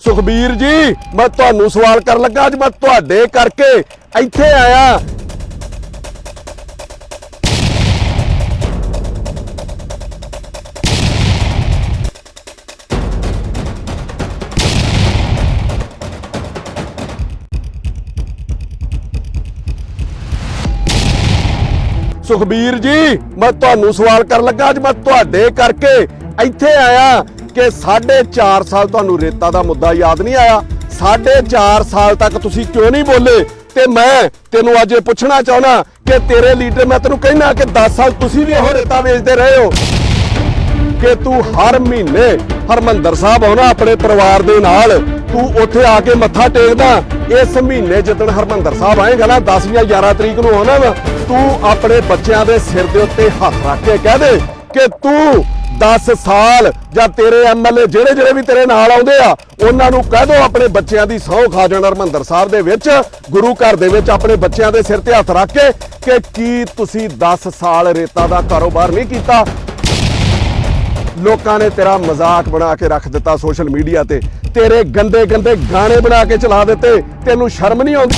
ਸੁਖਬੀਰ ਜੀ, ਮੈਂ ਤੁਹਾਨੂੰ ਸਵਾਲ ਕਰਨ ਲੱਗਾ, ਅੱਜ ਮੈਂ ਤੁਹਾਡੇ ਕਰਕੇ ਇੱਥੇ ਆਇਆ। ਸੁਖਬੀਰ ਜੀ, ਮੈਂ ਤੁਹਾਨੂੰ ਸਵਾਲ ਕਰਨ ਲੱਗਾ, ਅੱਜ ਮੈਂ ਤੁਹਾਡੇ ਕਰਕੇ ਇੱਥੇ ਆਇਆ। ਕਿ 4.5 ਸਾਲ ਤੁਹਾਨੂੰ ਰੇਤਾ ਦਾ ਮੁੱਦਾ ਯਾਦ ਨਹੀਂ ਆਇਆ? 4.5 ਸਾਲ ਤੱਕ ਤੁਸੀਂ ਕਿਉਂ ਨਹੀਂ ਬੋਲੇ? ਤੇ ਮੈਂ ਤੈਨੂੰ ਅੱਜ ਇਹ ਪੁੱਛਣਾ ਚਾਹਣਾ ਕਿ ਤੇਰੇ ਲੀਡਰ, ਮੈਂ ਤੈਨੂੰ ਕਹਿਣਾ ਕਿ 10 ਸਾਲ ਤੁਸੀਂ ਵੀ ਇਹੋ ਰੇਤਾ ਵੇਚਦੇ ਰਹੇ ਹੋ। ਕਿ ਤੂੰ ਹਰ ਮਹੀਨੇ ਹਰਮੰਦਰ ਸਾਹਿਬ ਆਉਣਾ ਆਪਣੇ ਪਰਿਵਾਰ ਦੇ ਨਾਲ, ਤੂੰ ਉੱਥੇ ਆ ਕੇ ਮੱਥਾ ਟੇਕਦਾ, ਇਸ ਮਹੀਨੇ ਜਦੋਂ ਹਰਮੰਦਰ ਸਾਹਿਬ ਆਏਗਾ ਨਾ 10 ਜਾਂ 11 ਤਰੀਕ ਨੂੰ ਆਉਣਾ ਵਾ, ਤੂੰ ਆਪਣੇ ਬੱਚਿਆਂ ਦੇ ਸਿਰ ਦੇ ਉੱਤੇ ਹੱਥ ਰੱਖ ਕੇ ਕਹਿ ਦੇ ਕਿ ਤੂੰ 10 ਸਾਲ ਜਾਂ ਤੇਰੇ ਐਮਐਲਏ ਜਿਹੜੇ ਜਿਹੜੇ ਵੀ ਤੇਰੇ ਨਾਲ ਆਉਂਦੇ ਆ, ਉਹਨਾਂ ਨੂੰ ਕਹਿ ਦੋ ਆਪਣੇ ਬੱਚਿਆਂ ਦੀ ਸਹੁੰ ਖਾ ਜਾਣ ਹਰਮੰਦਰ ਸਾਹਿਬ ਦੇ ਵਿੱਚ, ਗੁਰੂ ਘਰ ਦੇ ਵਿੱਚ ਆਪਣੇ ਬੱਚਿਆਂ ਦੇ ਸਿਰ ਤੇ ਹੱਥ ਰੱਖ ਕੇ ਕਿ ਕੀ ਤੁਸੀਂ 10 ਸਾਲ ਰੇਤਾ ਦਾ ਕਾਰੋਬਾਰ ਨਹੀਂ ਕੀਤਾ? ਲੋਕਾਂ ਨੇ ਤੇਰਾ ਮਜ਼ਾਕ ਬਣਾ ਕੇ ਰੱਖ ਦਿੱਤਾ ਸੋਸ਼ਲ ਮੀਡੀਆ ਤੇ। ਤੇਰੇ ਗੰਦੇ ਗੰਦੇ ਗਾਣੇ ਬਣਾ ਕੇ ਚਲਾ ਦਿੱਤੇ। ਤੈਨੂੰ ਸ਼ਰਮ ਨਹੀਂ ਆਉਂਦੀ?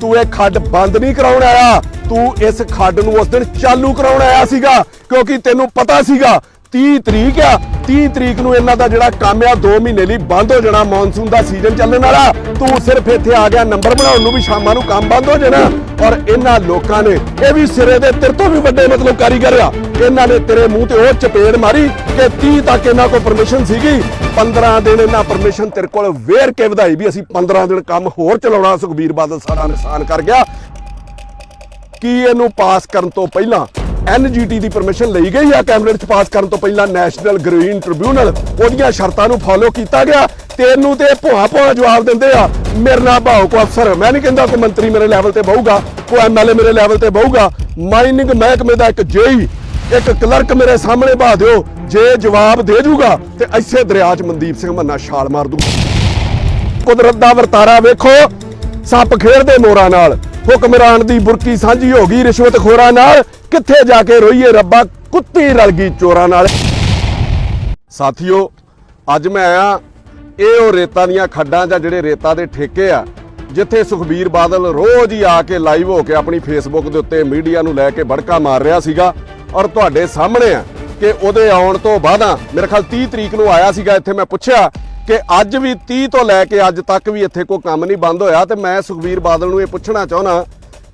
ਤੂੰ ਇਹ ਖੱਡ ਬੰਦ ਨਹੀਂ ਕਰਾਉਣ ਆਇਆ। ਤੂੰ ਇਸ ਖੱਡ ਨੂੰ ਉਸ ਦਿਨ ਚਾਲੂ ਕਰਾਉਣ ਆਇਆ ਸੀਗਾ, ਕਿਉਂਕਿ ਤੈਨੂੰ ਪਤਾ ਸੀਗਾ 30 ਤਰੀਕ ਆ। 30 ਤਰੀਕ ਨੂੰ ਇਹਨਾਂ ਦਾ ਜਿਹੜਾ ਕੰਮ ਆ 2 ਮਹੀਨੇ ਲਈ ਬੰਦ ਹੋ ਜਾਣਾ ਮੌਨਸੂਨ ਦਾ ਸੀਜ਼ਨ ਚੱਲਣ ਵਾਲਾ। ਤੂੰ ਸਿਰਫ ਇੱਥੇ ਆ ਗਿਆ ਨੰਬਰ ਬਣਾਉਣ ਨੂੰ ਵੀ ਸ਼ਾਮਾਂ ਨੂੰ ਕੰਮ ਬੰਦ ਹੋ ਜਾਣਾ। ਔਰ ਇਹਨਾਂ ਲੋਕਾਂ ਨੇ, ਇਹ ਵੀ ਸਿਰੇ ਦੇ ਤੇਰੇ ਤੋਂ ਵੀ ਵੱਡੇ ਮਤਲਬ ਕਾਰੀਗਰ ਆ। ਇਹਨਾਂ ਨੇ ਤੇਰੇ ਮੂੰਹ ਤੇ ਉਹ ਚਪੇੜ ਮਾਰੀ ਕਿ 30 ਤੱਕ ਇਹਨਾਂ ਕੋਲ ਪਰਮਿਸ਼ਨ ਸੀਗੀ। 15 ਦਿਨ ਇਹਨਾਂ ਪਰਮਿਸ਼ਨ ਤੇਰੇ ਕੋਲ ਵੇਰ ਕੇ ਵਧਾਈ ਵੀ ਅਸੀਂ 15 ਦਿਨ ਕੰਮ ਹੋਰ ਚਲਾਉਣਾ, ਸੁਖਬੀਰ ਬਾਦਲ ਸਾਰਾ ਨਿਸ਼ਾਨ ਕਰ ਗਿਆ। ਕੀ ਇਹਨੂੰ ਪਾਸ ਕਰਨ ਤੋਂ ਪਹਿਲਾਂ ਐਨਜੀਟੀ ਦੀ ਪਰਮਿਸ਼ਨ ਲਈ ਗਈ ਆ ਕੈਬਨਿਟ ਚ ਪਾਸ ਕਰਨ ਤੋਂ ਪਹਿਲਾਂ ਨੈਸ਼ਨਲ ਗ੍ਰੀਨ ਟ੍ਰਿਬਿਊਨਲ। ਉਹਦੀਆਂ ਸ਼ਰਤਾਂ ਨੂੰ ਫਾਲੋ ਕੀਤਾ ਗਿਆ। ਤੈਨੂੰ ਤੇ ਭੁਆ ਭੁਆ ਜਵਾਬ ਦਿੰਦੇ ਆ, ਮੇਰੇ ਨਾਲ ਭਾਉ ਕੋ ਅਫਸਰ। ਮੈਂ ਨਹੀਂ ਕਹਿੰਦਾ ਕੋਈ ਮੰਤਰੀ ਮੇਰੇ ਲੈਵਲ ਤੇ ਬਹੂਗਾ ਕੋਈ ਐਮਐਲਏ ਮੇਰੇ ਲੈਵਲ ਤੇ ਬਹੂਗਾ। ਮਾਈਨਿੰਗ ਮਹਿਕਮੇ ਦਾ ਇੱਕ ਜੇਈ, ਇੱਕ ਕਲਰਕ ਮੇਰੇ ਸਾਹਮਣੇ ਬਹਾ ਦਿਓ, ਜੇ ਜਵਾਬ ਦੇ ਜੂਗਾ, ਤੇ ਐਸੇ ਦਰਿਆ ਚ ਮਨਦੀਪ ਸਿੰਘ ਮੰਨਾ ਛਾਲ ਮਾਰ ਦੂ ਕੁਦਰਤ ਦਾ ਵਰਤਾਰਾ ਵੇਖੋ, ਸੱਪ ਖੇਡਦੇ ਮੋਰਾਂ ਨਾਲ। ਹੁਕਮਰਾਨ ਦੀ ਬੁਰਕੀ ਸਾਂਝੀ ਹੋ ਗਈ ਰਿਸ਼ਵਤਖੋਰਾਂ ਨਾਲ। ਕਿੱਥੇ ਜਾ ਕੇ ਰੋਈਏ ਰੱਬਾ? ਕੁੱਤੀ ਰਲ ਗਈ ਚੋਰਾਂ ਨਾਲ। ਸਾਥੀਓ, ਅੱਜ ਮੈਂ ਆਇਆ ਇਹ ਉਹ ਰੇਤਾ ਦੀਆਂ ਖੱਡਾਂ ਜਾਂ ਜਿਹੜੇ ਰੇਤਾ ਦੇ ਠੇਕੇ ਆ, ਜਿੱਥੇ ਸੁਖਬੀਰ ਬਾਦਲ ਰੋਜ਼ ਹੀ ਆ ਕੇ ਲਾਈਵ ਹੋ ਕੇ ਆਪਣੀ ਫੇਸਬੁੱਕ ਦੇ ਉੱਤੇ ਮੀਡੀਆ ਨੂੰ ਲੈ ਕੇ ਬੜਕਾ ਮਾਰ ਰਿਹਾ ਸੀਗਾ। ਔਰ ਤੁਹਾਡੇ ਸਾਹਮਣੇ ਆ ਕਿ ਉਹਦੇ ਆਉਣ ਤੋਂ ਬਾਅਦਾਂ, ਮੇਰੇ ਖਿਆਲ 30 ਤਰੀਕ ਨੂੰ ਆਇਆ ਸੀਗਾ, ਇੱਥੇ ਮੈਂ ਪੁੱਛਿਆ ਕਿ ਅੱਜ ਵੀ 30 ਤੋਂ ਲੈ ਕੇ ਅੱਜ ਤੱਕ ਵੀ ਇੱਥੇ ਕੋਈ ਕੰਮ ਨਹੀਂ ਬੰਦ ਹੋਇਆ ਤੇ ਮੈਂ ਸੁਖਬੀਰ ਬਾਦਲ ਨੂੰ ਇਹ ਪੁੱਛਣਾ ਚਾਹੁੰਦਾ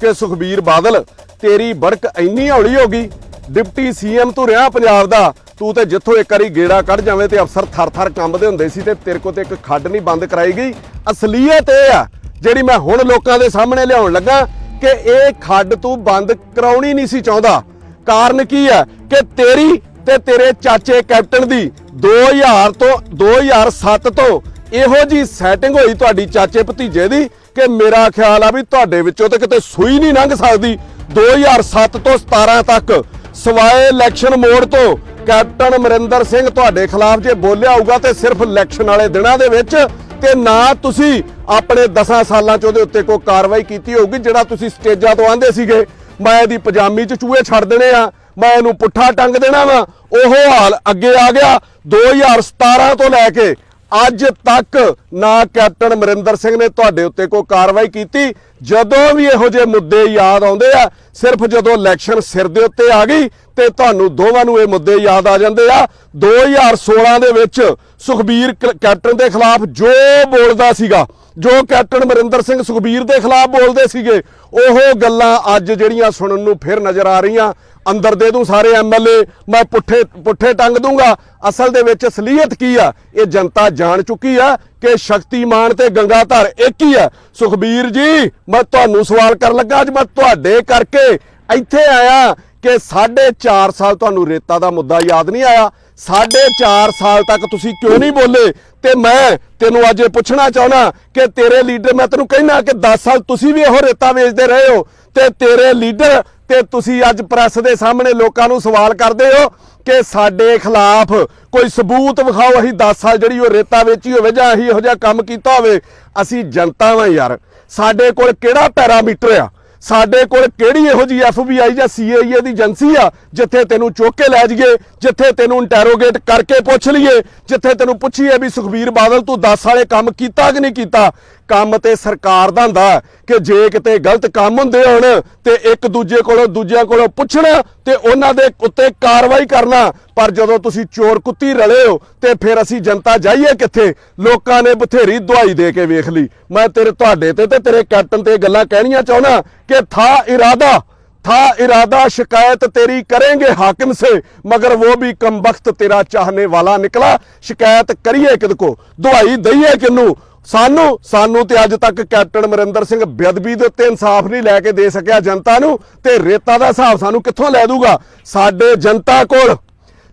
ਕਿ ਸੁਖਬੀਰ ਬਾਦਲ, ਤੇਰੀ ਬੜਕ ਇੰਨੀ ਹੌਲੀ ਹੋ ਗਈ, ਡਿਪਟੀ ਸੀਐਮ ਤੂੰ ਰਿਹਾ ਪੰਜਾਬ ਦਾ, ਤੂੰ ਤੇ ਜਿੱਥੋਂ ਇੱਕ ਵਾਰੀ ਗੇੜਾ ਕੱਢ ਜਾਵੇਂ ਤੇ ਅਫਸਰ ਥਰ-ਥਰ ਕੰਬਦੇ ਹੁੰਦੇ ਸੀ ਤੇ ਤੇਰੇ ਕੋ ਤੇ ਇੱਕ ਖੱਡ ਨਹੀਂ ਬੰਦ ਕਰਾਈ ਗਈ। ਅਸਲੀਅਤ ਇਹ ਆ, ਜਿਹੜੀ ਮੈਂ ਹੁਣ ਲੋਕਾਂ ਦੇ ਸਾਹਮਣੇ ਲਿਆਉਣ ਲੱਗਾ ਕਿ ਇਹ ਖੱਡ ਤੂੰ ਬੰਦ ਕਰਾਉਣੀ ਨਹੀਂ ਸੀ ਚਾਹੁੰਦਾ। ਕਾਰਨ ਕੀ ਹੈ ਕਿ ਤੇਰੀ ਤੇ ਤੇਰੇ ਚਾਚੇ ਕੈਪਟਨ ਦੀ 2000 ਤੋਂ 2007 ਤੋਂ ਇਹੋ ਜੀ ਸੈਟਿੰਗ ਹੋਈ ਤੁਹਾਡੀ ਚਾਚੇ ਭਤੀਜੇ ਦੀ ਕਿ ਮੇਰਾ ਖਿਆਲ ਆ ਵੀ ਤੁਹਾਡੇ ਵਿੱਚੋਂ ਤੇ ਕਿਤੇ ਸੂਈ ਨਹੀਂ ਲੰਘ ਸਕਦੀ। 2007 ਤੋਂ 17 ਤੱਕ ਸਵਾਏ ਇਲੈਕਸ਼ਨ ਮੋੜ ਤੋਂ ਕੈਪਟਨ ਅਮਰਿੰਦਰ ਸਿੰਘ ਤੁਹਾਡੇ ਖਿਲਾਫ ਜੇ ਬੋਲਿਆ ਹੋਊਗਾ ਤੇ ਸਿਰਫ ਇਲੈਕਸ਼ਨ ਵਾਲੇ ਦਿਨਾਂ ਦੇ ਵਿੱਚ ਤੇ ਨਾ ਤੁਸੀਂ ਆਪਣੇ 10 ਸਾਲਾਂ ਚ ਉਹਦੇ ਉੱਤੇ ਕੋਈ ਕਾਰਵਾਈ ਕੀਤੀ ਹੋਊਗੀ ਜਿਹੜਾ ਤੁਸੀਂ ਸਟੇਜਾਂ ਤੋਂ ਆਂਦੇ ਸੀਗੇ। ਮੈਂ ਇਹਦੀ ਪਜਾਮੀ ਚ ਚੂਹੇ ਛੱਡ ਦੇਣੇ ਆ। ਮੈਂ ਇਹਨੂੰ ਪੁੱਠਾ ਟੰਗ ਦੇਣਾ ਵਾ। ਉਹ ਹਾਲ ਅੱਗੇ ਆ ਗਿਆ 2017 ਤੋਂ ਲੈ ਕੇ ਅੱਜ ਤੱਕ ਨਾ ਕੈਪਟਨ ਅਮਰਿੰਦਰ ਸਿੰਘ ਨੇ ਤੁਹਾਡੇ ਉੱਤੇ ਕੋਈ ਕਾਰਵਾਈ ਕੀਤੀ। ਜਦੋਂ ਵੀ ਇਹੋ ਜਿਹੇ ਮੁੱਦੇ ਯਾਦ ਆਉਂਦੇ ਆ, ਸਿਰਫ ਜਦੋਂ ਇਲੈਕਸ਼ਨ ਸਿਰ ਦੇ ਉੱਤੇ ਆ ਗਈ ਤੇ ਤੁਹਾਨੂੰ ਦੋਵਾਂ ਨੂੰ ਇਹ ਮੁੱਦੇ ਯਾਦ ਆ ਜਾਂਦੇ ਆ। 2016 ਦੇ ਵਿੱਚ ਸੁਖਬੀਰ ਕ- ਕੈਪਟਨ ਦੇ ਖਿਲਾਫ ਜੋ ਬੋਲਦਾ ਸੀਗਾ, ਜੋ ਕੈਪਟਨ ਅਮਰਿੰਦਰ ਸਿੰਘ ਸੁਖਬੀਰ ਦੇ ਖਿਲਾਫ ਬੋਲਦੇ ਸੀਗੇ, ਉਹ ਗੱਲਾਂ ਅੱਜ ਜਿਹੜੀਆਂ ਸੁਣਨ ਨੂੰ ਫਿਰ ਨਜ਼ਰ ਆ ਰਹੀਆਂ। ਅੰਦਰ ਦੇ ਦੂੰ ਸਾਰੇ ਐਮਐਲਏ ਮੈਂ ਪੁੱਠੇ ਪੁੱਠੇ ਟੰਗ ਦੂੰਗਾ। ਅਸਲ ਦੇ ਵਿੱਚ ਅਸਲੀਅਤ ਕੀ ਆ? ਇਹ ਜਨਤਾ ਜਾਣ ਚੁੱਕੀ ਆ ਕਿ ਸ਼ਕਤੀਮਾਨ ਤੇ ਗੰਗਾਧਰ ਇੱਕ ਹੀ ਆ। ਸੁਖਬੀਰ ਜੀ, ਮੈਂ ਤੁਹਾਨੂੰ ਸਵਾਲ ਕਰਨ ਲੱਗਾ ਅੱਜ ਮੈਂ ਤੁਹਾਡੇ ਕਰਕੇ। ਇੱਥੇ ਆਇਆ ਕਿ 4.5 ਸਾਲ ਤੁਹਾਨੂੰ ਰੇਤਾ ਦਾ ਮੁੱਦਾ ਯਾਦ ਨਹੀਂ ਆਇਆ। 4.5 ਸਾਲ ਤੱਕ ਤੁਸੀਂ ਕਿਉਂ ਨਹੀਂ ਬੋਲੇ? ਤੇ ਮੈਂ ਤੈਨੂੰ ਅੱਜ ਇਹ ਪੁੱਛਣਾ ਚਾਹਣਾ ਕਿ ਤੇਰੇ ਲੀਡਰ, ਮੈਂ ਤੈਨੂੰ ਕਹਿਣਾ ਕਿ 10 ਸਾਲ ਤੁਸੀਂ ਵੀ ਇਹੋ ਰੇਤਾ ਵੇਚਦੇ ਰਹੇ ਹੋ ਤੇ ਤੇਰੇ ਲੀਡਰ ਤੇ ਤੁਸੀਂ ਅੱਜ ਪ੍ਰੈਸ ਦੇ ਸਾਹਮਣੇ ਲੋਕਾਂ ਨੂੰ ਸਵਾਲ ਕਰਦੇ ਹੋ ਕਿ ਸਾਡੇ ਖਿਲਾਫ ਕੋਈ ਸਬੂਤ ਵਿਖਾਓ, ਅਸੀਂ 10 ਸਾਲ ਜਿਹੜੀ ਉਹ ਰੇਤਾ ਵੇਚੀ ਹੋਵੇ ਜਾਂ ਅਸੀਂ ਇਹੋ ਜਿਹਾ ਕੰਮ ਕੀਤਾ ਹੋਵੇ, ਅਸੀਂ ਜਨਤਾ ਵਾਂ ਯਾਰ। ਸਾਡੇ ਕੋਲ ਕਿਹੜਾ ਪੈਰਾਮੀਟਰ ਆ? ਸਾਡੇ ਕੋਲ ਕਿਹੜੀ ਇਹੋ ਜੀ FBI ਜਾਂ CIA ਦੀ ਏਜੰਸੀ ਆ, ਜਿੱਥੇ ਤੈਨੂੰ ਚੁੱਕ ਕੇ ਲੈ ਜਾਈਏ, ਜਿੱਥੇ ਤੈਨੂੰ ਇੰਟਰੋਗੇਟ ਕਰਕੇ ਪੁੱਛ ਲਈਏ, ਜਿੱਥੇ ਤੈਨੂੰ ਪੁੱਛੀਏ ਵੀ ਸੁਖਬੀਰ ਬਾਦਲ ਤੂੰ 10 ਵਾਲੇ ਕੰਮ ਕੀਤਾ ਕਿ ਨਹੀਂ ਕੀਤਾ? ਕੰਮ ਤੇ ਸਰਕਾਰ ਦਾ ਹੁੰਦਾ ਕਿ ਜੇ ਕਿਤੇ ਗਲਤ ਕੰਮ ਹੁੰਦੇ ਹੋਣ ਤੇ ਇੱਕ ਦੂਜੇ ਕੋਲੋਂ ਦੂਜਿਆਂ ਕੋਲੋਂ ਪੁੱਛਣਾ ਤੇ ਉਹਨਾਂ ਦੇ ਉੱਤੇ ਕਾਰਵਾਈ ਕਰਨਾ ਪਰ ਜਦੋਂ ਤੁਸੀਂ ਚੋਰ ਕੁੱਤੀ ਰਲੇ ਹੋ ਤੇ ਫਿਰ ਅਸੀਂ ਜਨਤਾ ਜਾਈਏ ਕਿੱਥੇ ਲੋਕਾਂ ਨੇ ਬਥੇਰੀ ਦਵਾਈ ਦੇ ਕੇ ਵੇਖ ਲਈ ਮੈਂ ਤੇਰੇ ਤੁਹਾਡੇ ਤੇ ਤੇ ਤੇਰੇ ਕੈਪਟਨ ਤੇ ਇਹ ਗੱਲਾਂ ਕਹਿਣੀਆਂ ਚਾਹੁੰਦਾ ਕਿ ਥਾ ਇਰਾਦਾ था इरादा शिकायत तेरी करेंगे हाकिम से मगर वो भी कम वक्त तेरा चाहने वाला निकला शिकायत करिए किद को दुआई दईए किन्नू ਸਾਨੂੰ ਸਾਨੂੰ ਤੇ ਅੱਜ ਤੱਕ ਕੈਪਟਨ ਅਮਰਿੰਦਰ ਸਿੰਘ ਬੇਅਦਬੀ ਦੇ ਉੱਤੇ ਇਨਸਾਫ ਨਹੀਂ ਲੈ ਕੇ ਦੇ ਸਕਿਆ ਜਨਤਾ ਨੂੰ ਤੇ ਰੇਤਾ ਦਾ ਹਿਸਾਬ ਸਾਨੂੰ ਕਿੱਥੋਂ ਲੈ ਦੂਗਾ ਸਾਡੇ ਜਨਤਾ ਕੋਲ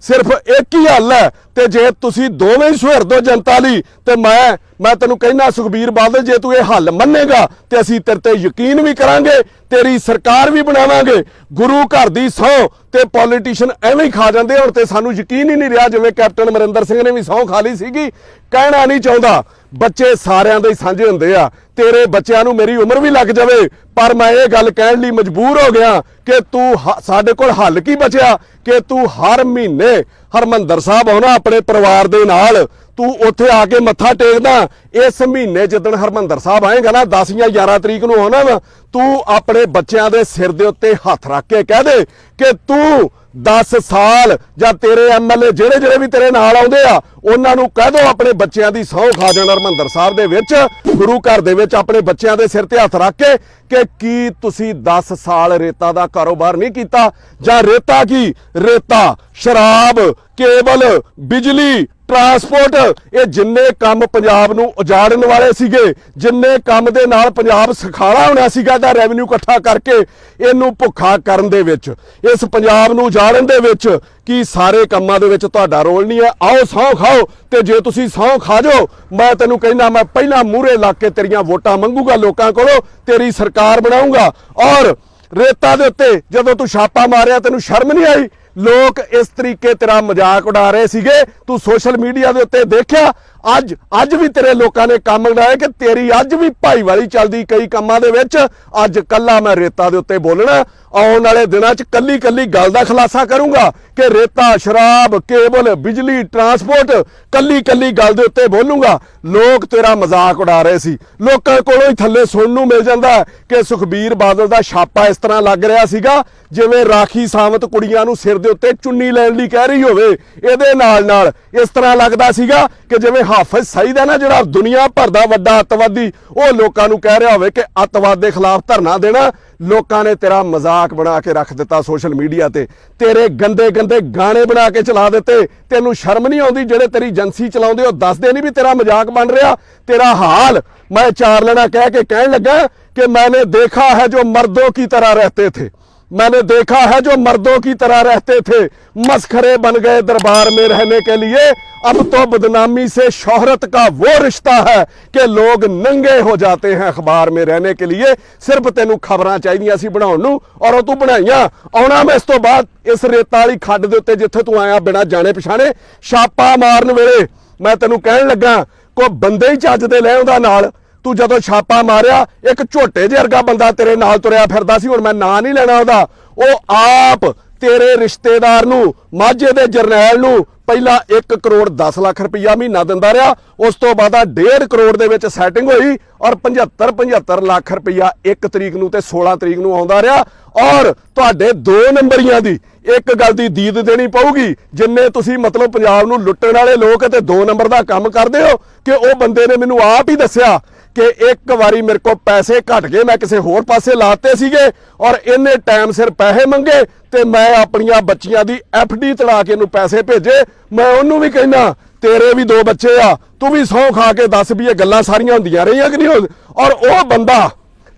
ਸਿਰਫ ਇੱਕ ਹੀ ਹੱਲ ਹੈ ਤੇ ਜੇ ਤੁਸੀਂ ਦੋਵੇਂ ਹੀ ਸੁਹਿਰਦੋ ਜਨਤਾ ਲਈ, ਤੇ ਮੈਂ ਮੈਂ ਤੈਨੂੰ ਕਹਿਣਾ ਸੁਖਬੀਰ ਬਾਦਲ, ਜੇ ਤੂੰ ਇਹ ਹੱਲ ਮੰਨੇਗਾ, ਤੇ ਅਸੀਂ ਤੇਰੇ ਤੇ ਯਕੀਨ ਵੀ ਕਰਾਂਗੇ, ਤੇਰੀ ਸਰਕਾਰ ਵੀ ਬਣਾਵਾਂਗੇ। ਗੁਰੂ ਘਰ ਦੀ ਸਹੁੰ ਤੇ ਪੋਲੀਟੀਸ਼ੀਅਨ ਐਵੇਂ ਹੀ ਖਾ ਜਾਂਦੇ ਹੁਣ ਤੇ ਸਾਨੂੰ ਯਕੀਨ ਹੀ ਨਹੀਂ ਰਿਹਾ, ਜਿਵੇਂ ਕੈਪਟਨ ਅਮਰਿੰਦਰ ਸਿੰਘ ਨੇ ਵੀ ਸਹੁੰ ਖਾ ਲਈ ਸੀਗੀ। ਕਹਿਣਾ ਨਹੀਂ ਚਾਹੁੰਦਾ। ਬੱਚੇ ਸਾਰਿਆਂ ਦੇ ਹੀ ਸਾਂਝੇ ਹੁੰਦੇ ਆ। ਤੇਰੇ ਬੱਚਿਆਂ ਨੂੰ ਮੇਰੀ ਉਮਰ ਵੀ ਲੱਗ ਜਾਵੇ, ਪਰ ਮੈਂ ਇਹ ਗੱਲ ਕਹਿਣ ਲਈ ਮਜਬੂਰ ਹੋ ਗਿਆ ਕਿ ਤੂੰ ਸਾਡੇ ਕੋਲ ਹੱਲ ਕੀ ਬਚਿਆ? ਕਿ ਤੂੰ ਹਰ ਮਹੀਨੇ ਹਰਮੰਦਰ ਸਾਹਿਬ ਆਉਣਾ ਆਪਣੇ ਪਰਿਵਾਰ ਦੇ ਨਾਲ ਤੂੰ ਉੱਥੇ ਆ ਕੇ ਮੱਥਾ ਟੇਕਦਾ, ਇਸ ਮਹੀਨੇ ਜਦੋਂ ਹਰਮੰਦਰ ਸਾਹਿਬ ਆਏਗਾ ਨਾ 10 ਜਾਂ 11 ਤਰੀਕ ਨੂੰ ਆਉਣਾ ਵਾ, ਤੂੰ ਆਪਣੇ ਬੱਚਿਆਂ ਦੇ ਸਿਰ ਦੇ ਉੱਤੇ ਹੱਥ ਰੱਖ ਕੇ ਕਹਿ ਦੇ ਕਿ ਤੂੰ 10 ਸਾਲ ਜਾਂ ਤੇਰੇ ਐਮਐਲਏ ਜਿਹੜੇ ਜਿਹੜੇ ਵੀ ਤੇਰੇ ਨਾਲ ਆਉਂਦੇ ਆ, ਉਹਨਾਂ ਨੂੰ ਕਹਿ ਦੋ ਆਪਣੇ ਬੱਚਿਆਂ ਦੀ ਸਹੁੰ ਖਾ ਜਾਣ ਹਰਮੰਦਰ ਸਾਹਿਬ ਦੇ ਵਿੱਚ, ਗੁਰੂ ਘਰ ਦੇ ਵਿੱਚ ਆਪਣੇ ਬੱਚਿਆਂ ਦੇ ਸਿਰ ਤੇ ਹੱਥ ਰੱਖ ਕੇ ਕਿ ਕੀ ਤੁਸੀਂ 10 ਸਾਲ ਰੇਤਾ ਦਾ ਕਾਰੋਬਾਰ ਨਹੀਂ ਕੀਤਾ, ਜਾਂ ਰੇਤਾ ਕੀ? ਰੇਤਾ, ਸ਼ਰਾਬ, ਕੇਬਲ, ਬਿਜਲੀ ਟਰਾਂਸਪੋਰਟ, ਇਹ ਜਿੰਨੇ ਕੰਮ ਪੰਜਾਬ ਨੂੰ ਉਜਾੜਨ ਵਾਲੇ ਸੀਗੇ, ਜਿੰਨੇ ਕੰਮ ਦੇ ਨਾਲ ਪੰਜਾਬ ਸਖਾਲਾ ਹੋਣਾ ਸੀਗਾ ਦਾ ਰੈਵਨਿਊ ਇਕੱਠਾ ਕਰਕੇ ਇਹਨੂੰ ਭੁੱਖਾ ਕਰਨ ਦੇ ਵਿੱਚ, ਇਸ ਪੰਜਾਬ ਨੂੰ ਉਜਾੜਨ ਦੇ ਵਿੱਚ ਕੀ ਸਾਰੇ ਕੰਮਾਂ ਦੇ ਵਿੱਚ ਤੁਹਾਡਾ ਰੋਲ ਨਹੀਂ ਹੈ? ਆਓ ਸਹੁੰ ਖਾਓ ਤੇ ਜੇ ਤੁਸੀਂ ਸਹੁੰ ਖਾ ਜਾਓ, ਮੈਂ ਤੈਨੂੰ ਕਹਿੰਦਾ ਮੈਂ ਪਹਿਲਾਂ ਮੂਹਰੇ ਲਾ ਕੇ ਤੇਰੀਆਂ ਵੋਟਾਂ ਮੰਗੂਗਾ ਲੋਕਾਂ ਕੋਲੋਂ, ਤੇਰੀ ਸਰਕਾਰ ਬਣਾਉਂਗਾ ਔਰ ਰੇਤਾ ਦੇ ਉੱਤੇ ਜਦੋਂ ਤੂੰ ਛਾਪਾ ਮਾਰਿਆ ਤੈਨੂੰ ਸ਼ਰਮ ਨਹੀਂ ਆਈ? ਲੋਕ ਇਸ ਤਰੀਕੇ ਤੇਰਾ ਮਜ਼ਾਕ ਉਡਾ ਰਹੇ ਸੀਗੇ। ਤੂੰ ਸੋਸ਼ਲ ਮੀਡੀਆ ਦੇ ਉੱਤੇ ਦੇਖਿਆ। ਅੱਜ ਅੱਜ ਵੀ ਤੇਰੇ ਲੋਕਾਂ ਨੇ ਕੰਮ ਉਡਾਏ ਕਿ ਤੇਰੀ ਅੱਜ ਵੀ ਭਾਈਵਾਲੀ ਚੱਲਦੀ ਕਈ ਕੰਮਾਂ ਦੇ ਵਿੱਚ। ਅੱਜ ਕੱਲਾ ਮੈਂ ਰੇਤਾ ਦੇ ਉੱਤੇ ਬੋਲਣਾ। ਆਉਣ ਵਾਲੇ ਦਿਨਾਂ 'ਚ ਕੱਲੀ ਕੱਲੀ ਗੱਲ ਦਾ ਖੁਲਾਸਾ ਕਰੂੰਗਾ ਕਿ ਰੇਤਾ, ਸ਼ਰਾਬ, ਕੇਬਲ, ਬਿਜਲੀ ਟਰਾਂਸਪੋਰਟ ਕੱਲੀ ਕੱਲੀ ਗੱਲ ਦੇ ਉੱਤੇ ਬੋਲੂੰਗਾ। ਲੋਕ ਤੇਰਾ ਮਜ਼ਾਕ ਉਡਾ ਰਹੇ ਸੀ। ਲੋਕਾਂ ਕੋਲੋਂ ਹੀ ਥੱਲੇ ਸੁਣਨ ਨੂੰ ਮਿਲ ਜਾਂਦਾ ਕਿ ਸੁਖਬੀਰ ਬਾਦਲ ਦਾ ਛਾਪਾ ਇਸ ਤਰ੍ਹਾਂ ਲੱਗ ਰਿਹਾ ਸੀਗਾ, ਜਿਵੇਂ ਰਾਖੀ ਸਾਵਤ ਕੁੜੀਆਂ ਨੂੰ ਸਿਰ ਦੇ ਉੱਤੇ ਚੁੰਨੀ ਲੈਣ ਲਈ ਕਹਿ ਰਹੀ ਹੋਵੇ, ਇਹਦੇ ਨਾਲ ਨਾਲ ਇਸ ਤਰ੍ਹਾਂ ਲੱਗਦਾ ਸੀਗਾ ਕਿ ਜਿਵੇਂ ਹਾਫਿਜ਼ ਸਈਦ ਹੈ ਨਾ ਜਿਹੜਾ ਦੁਨੀਆ ਭਰ ਦਾ ਵੱਡਾ ਅਤਵਾਦੀ, ਉਹ ਲੋਕਾਂ ਨੂੰ ਕਹਿ ਰਿਹਾ ਹੋਵੇ ਕਿ ਅਤਵਾਦ ਦੇ ਖਿਲਾਫ ਧਰਨਾ ਦੇਣਾ, ਲੋਕਾਂ ਨੇ ਤੇਰਾ ਮਜ਼ਾਕ ਬਣਾ ਕੇ ਰੱਖ ਦਿੱਤਾ ਸੋਸ਼ਲ ਮੀਡੀਆ ਤੇ, ਤੇਰੇ ਗੰਦੇ ਗੰਦੇ ਗਾਣੇ ਬਣਾ ਕੇ ਚਲਾ ਦਿੱਤੇ, ਤੈਨੂੰ ਸ਼ਰਮ ਨਹੀਂ ਆਉਂਦੀ ਜਿਹੜੇ ਤੇਰੀ ਏਜੰਸੀ ਚਲਾਉਂਦੇ, ਉਹ ਦੱਸਦੇ ਨਹੀਂ ਵੀ ਤੇਰਾ ਮਜ਼ਾਕ ਬਣ ਰਿਹਾ, ਤੇਰਾ ਹਾਲ, ਮੈਂ ਚਾਰ ਲੈਣਾ ਕਹਿ ਕੇ ਕਹਿਣ ਲੱਗਾ ਕਿ ਮੈਨੇ ਦੇਖਾ ਹੈ ਜੋ ਮਰਦੋ ਕੀ ਤਰ੍ਹਾਂ ਰਹਤੇ ਥੇ। मैंने देखा है जो मर्दों की तरह रहते थे मस्खरे बन गए दरबार में रहने के लिए अब तो बदनामी से शोहरत का वो रिश्ता है कि लोग नंगे हो जाते हैं अखबार में रहने के लिए ਸਿਰਫ ਤੈਨੂੰ ਖਬਰਾਂ ਚਾਹੀਦੀਆਂ ਸੀ ਬਣਾਉਣ ਨੂੰ ਔਰ ਉਹ ਤੂੰ ਬਣਾਈਆਂ ਆਉਣਾ ਮੈਂ ਇਸ ਤੋਂ ਬਾਅਦ ਇਸ ਰੇਤਾ ਵਾਲੀ ਖੱਡ ਦੇ ਉੱਤੇ ਜਿੱਥੇ ਤੂੰ ਆਇਆ ਬਿਨਾ ਜਾਣੇ ਪਛਾਣੇ ਛਾਪਾ ਮਾਰਨ ਵੇਲੇ ਮੈਂ ਤੈਨੂੰ ਕਹਿਣ ਲੱਗਾ ਕੋ ਬੰਦੇ ਹੀ ਚੱਜ ਦੇ ਲੈ ਆਉਂਦਾ ਨਾਲ ਤੂੰ ਜਦੋਂ ਛਾਪਾ ਮਾਰਿਆ, ਇੱਕ ਝੋਟੇ ਜਿਹੇ ਵਰਗਾ ਬੰਦਾ ਤੇਰੇ ਨਾਲ ਤੁਰਿਆ ਫਿਰਦਾ ਸੀ, ਹੁਣ ਮੈਂ ਨਾਂ ਨਹੀਂ ਲੈਣਾ ਉਹਦਾ। ਉਹ ਆਪ ਤੇਰੇ ਰਿਸ਼ਤੇਦਾਰ ਨੂੰ, ਮਾਝੇ ਦੇ ਜਰਨੈਲ ਨੂੰ ਪਹਿਲਾਂ 1 ਕਰੋੜ 10 ਲੱਖ ਰੁਪਈਆ ਮਹੀਨਾ ਦਿੰਦਾ ਰਿਹਾ, ਉਸ ਤੋਂ ਬਾਅਦ ਆ 1.5 ਕਰੋੜ ਦੇ ਵਿੱਚ ਸੈਟਿੰਗ ਹੋਈ ਔਰ 75 75 ਲੱਖ ਰੁਪਈਆ 1 ਤਰੀਕ ਨੂੰ ਤੇ 16 ਤਰੀਕ ਨੂੰ ਆਉਂਦਾ ਰਿਹਾ। ਔਰ ਤੁਹਾਡੇ ਦੋ ਨੰਬਰੀਆਂ ਦੀ ਇੱਕ ਗੱਲ ਦੀ ਦੀਦ ਦੇਣੀ ਪਊਗੀ, ਜਿੰਨੇ ਤੁਸੀਂ ਮਤਲਬ ਪੰਜਾਬ ਨੂੰ ਲੁੱਟਣ ਵਾਲੇ ਲੋਕ ਤੇ ਦੋ ਨੰਬਰ ਦਾ ਕੰਮ ਕਰਦੇ ਹੋ, ਕਿ ਉਹ ਬੰਦੇ ਨੇ ਮੈਨੂੰ ਆਪ ਹੀ ਦੱਸਿਆ ਕਿ ਇੱਕ ਵਾਰੀ ਮੇਰੇ ਕੋਲ ਪੈਸੇ ਘਟ ਗਏ, ਮੈਂ ਕਿਸੇ ਹੋਰ ਪਾਸੇ ਲਾਤੇ ਸੀਗੇ ਔਰ ਇਹਨੇ ਟਾਈਮ ਸਿਰ ਪੈਸੇ ਮੰਗੇ ਤੇ ਮੈਂ ਆਪਣੀਆਂ ਬੱਚੀਆਂ ਦੀ ਡੀ ਤੜਾ ਕੇ ਇਹਨੂੰ ਪੈਸੇ ਭੇਜੇ। ਮੈਂ ਉਹਨੂੰ ਵੀ ਕਹਿੰਦਾ, ਤੇਰੇ ਵੀ ਦੋ ਬੱਚੇ ਆ, ਤੂੰ ਵੀ ਸਹੁੰ ਖਾ ਕੇ ਦੱਸ ਵੀ ਇਹ ਗੱਲਾਂ ਸਾਰੀਆਂ ਹੁੰਦੀਆਂ ਰਹੀਆਂ ਕਿ ਨਹੀਂ? ਹੋ ਔਰ ਉਹ ਬੰਦਾ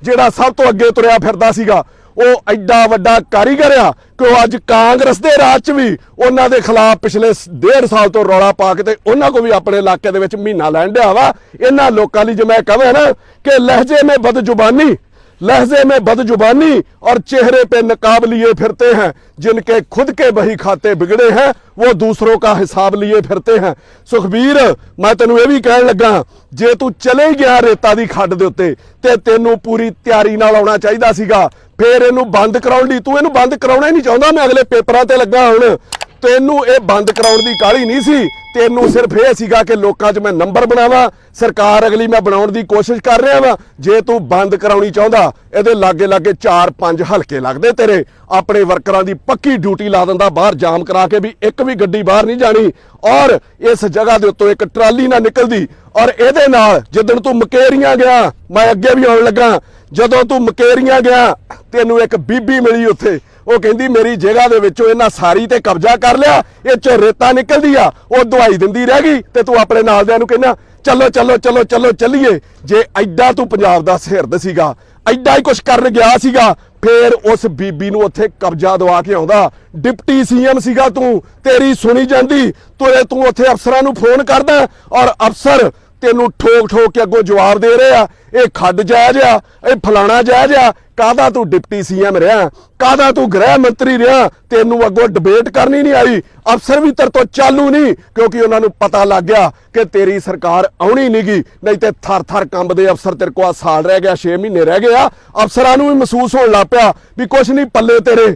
ਜਿਹੜਾ ਸਭ ਤੋਂ ਅੱਗੇ ਤੁਰਿਆ ਫਿਰਦਾ ਸੀਗਾ ਉਹ ਐਡਾ ਵੱਡਾ ਕਾਰੀਗਰ ਆ ਕਿ ਉਹ ਅੱਜ ਕਾਂਗਰਸ ਦੇ ਰਾਜ 'ਚ ਵੀ ਉਹਨਾਂ ਦੇ ਖਿਲਾਫ ਪਿਛਲੇ ਸ- ਡੇਢ ਸਾਲ ਤੋਂ ਰੌਲਾ ਪਾ ਕੇ ਤੇ ਉਹਨਾਂ ਕੋ ਵੀ ਆਪਣੇ ਇਲਾਕੇ ਦੇ ਵਿੱਚ ਮਹੀਨਾ ਲੈਣ ਡਿਆ ਵਾ। ਇਹਨਾਂ ਲੋਕਾਂ ਲਈ ਜੇ ਮੈਂ ਕਹਾਂ ਨਾ ਕਿ ਲਹਿਜੇ ਮੇ ਬਦ ਜ਼ੁਬਾਨੀ लहजे में बदजुबानी और चेहरे पे नकाब लिए फिरते हैं जिनके खुद के बही खाते बिगड़े हैं वो दूसरों का हिसाब लिए फिरते हैं ਸੁਖਬੀਰ ਮੈਂ ਤੈਨੂੰ ਇਹ ਵੀ ਕਹਿਣ ਲੱਗਾ ਜੇ ਤੂੰ ਚਲੇ ਹੀ ਗਿਆ ਰੇਤਾ ਦੀ ਖੱਡ ਦੇ ਉੱਤੇ ਤੇ ਤੈਨੂੰ ਪੂਰੀ ਤਿਆਰੀ ਨਾਲ ਆਉਣਾ ਚਾਹੀਦਾ ਸੀਗਾ ਫੇਰ ਇਹਨੂੰ ਬੰਦ ਕਰਾਉਣ ਲਈ ਤੂੰ ਇਹਨੂੰ ਬੰਦ ਕਰਾਉਣਾ ਹੀ ਨਹੀਂ ਚਾਹੁੰਦਾ ਮੈਂ ਅਗਲੇ ਪੇਪਰਾਂ ਤੇ ਲੱਗਾ ਹੁਣ ਤੈਨੂੰ ਇਹ ਬੰਦ ਕਰਾਉਣ ਦੀ ਕਾਹਲੀ ਨਹੀਂ ਸੀ? ਤੈਨੂੰ ਸਿਰਫ ਇਹ ਸੀਗਾ ਕਿ ਲੋਕਾਂ 'ਚ ਮੈਂ ਨੰਬਰ ਬਣਾਵਾਂ। ਸਰਕਾਰ ਅਗਲੀ ਮੈਂ ਬਣਾਉਣ ਦੀ ਕੋਸ਼ਿਸ਼ ਕਰ ਰਿਹਾ ਵਾਂ। ਜੇ ਤੂੰ ਬੰਦ ਕਰਾਉਣੀ ਚਾਹੁੰਦਾ, ਇਹਦੇ ਲਾਗੇ ਲਾਗੇ 4-5 ਹਲਕੇ ਲੱਗਦੇ ਤੇਰੇ। ਆਪਣੇ ਵਰਕਰਾਂ ਦੀ ਪੱਕੀ ਡਿਊਟੀ ਲਾ ਦਿੰਦਾ, ਬਾਹਰ ਜਾਮ ਕਰਾ ਕੇ ਵੀ ਇੱਕ ਵੀ ਗੱਡੀ ਬਾਹਰ ਨਹੀਂ ਜਾਣੀ। ਔਰ ਇਸ ਜਗ੍ਹਾ ਦੇ ਉੱਤੋਂ ਇੱਕ ਟਰਾਲੀ ਨਾ ਨਿਕਲਦੀ। ਔਰ ਇਹਦੇ ਨਾਲ ਜਿੱਦਣ ਤੂੰ ਮਕੇਰੀਆਂ ਗਿਆ, ਮੈਂ ਅੱਗੇ ਵੀ ਆਉਣ ਲੱਗਾ। ਜਦੋਂ ਤੂੰ ਮਕੇਰੀਆਂ ਗਿਆ, ਤੈਨੂੰ ਇੱਕ ਬੀਬੀ ਮਿਲੀ ਉੱਥੇ। ਉਹ ਕਹਿੰਦੀ ਮੇਰੀ ਜਗ੍ਹਾ ਦੇ ਵਿੱਚੋਂ ਇਹਨਾਂ ਸਾਰੀ ਤੇ ਕਬਜ਼ਾ ਕਰ ਲਿਆ, ਇਹ ਚੋਂ ਰੇਤਾ ਨਿਕਲਦੀ ਆ, ਉਹ ਦਵਾਈ ਦਿੰਦੀ ਰਹਿ ਗਈ ਤੇ ਤੂੰ ਆਪਣੇ ਨਾਲਦਿਆਂ ਨੂੰ ਕਹਿੰਦਾ, ਚਲੋ ਚਲੋ ਚਲੋ ਚਲੋ, ਚੱਲੀਏ। ਜੇ ਐਡਾ ਤੂੰ ਪੰਜਾਬ ਦਾ ਸਿਰਦ ਸੀਗਾ, ਐਡਾ ਹੀ ਕੁਝ ਕਰਨ ਗਿਆ ਸੀਗਾ, ਫੇਰ ਉਸ ਬੀਬੀ ਨੂੰ ਉੱਥੇ ਕਬਜ਼ਾ ਦਵਾ ਕੇ ਆਉਂਦਾ। ਡਿਪਟੀ ਸੀਐਮ ਸੀਗਾ ਤੂੰ, ਤੇਰੀ ਸੁਣੀ ਜਾਂਦੀ, ਤੁਰੇ ਤੂੰ ਉੱਥੇ ਅਫਸਰਾਂ ਨੂੰ ਫੋਨ ਕਰਦਾ ਔਰ ਅਫਸਰ ਤੈਨੂੰ ਠੋਕ ਠੋਕ ਕੇ ਅੱਗੋਂ ਜਵਾਬ ਦੇ ਰਹੇ ਆ, ਇਹ ਖੱਡ ਜਾਇਜ਼ ਆ, ਇਹ ਫਲਾਣਾ ਜਾਇਜ਼ ਆ, ਕਾਹਦਾ ਤੂੰ ਡਿਪਟੀ ਸੀਐਮ ਰਿਹਾ? ਕਾਹਦਾ ਤੂੰ ਗ੍ਰਹਿ ਮੰਤਰੀ ਰਿਹਾ? ਤੈਨੂੰ ਅੱਗੋਂ ਡਿਬੇਟ ਕਰਨੀ ਨਹੀਂ ਆਈ, ਅਫਸਰ ਵੀ ਤੇਰੇ ਤੋਂ ਚਾਲੂ ਨਹੀਂ, ਕਿਉਂਕਿ ਉਹਨਾਂ ਨੂੰ ਪਤਾ ਲੱਗ ਗਿਆ ਕਿ ਤੇਰੀ ਸਰਕਾਰ ਆਉਣੀ ਨਹੀਂਗੀ ਨਹੀਂ ਤੇ ਥਰ ਥਰ ਕੰਬਦੇ ਅਫਸਰ ਤੇਰੇ ਕੋਲ ਆਹ ਸਾਲ ਰਹਿ ਗਿਆ 6 ਮਹੀਨੇ ਰਹਿ ਗਏ ਆ। ਅਫਸਰਾਂ ਨੂੰ ਵੀ ਮਹਿਸੂਸ ਹੋਣ ਲੱਗ ਪਿਆ ਵੀ ਕੁਝ ਨਹੀਂ ਪੱਲੇ ਤੇਰੇ।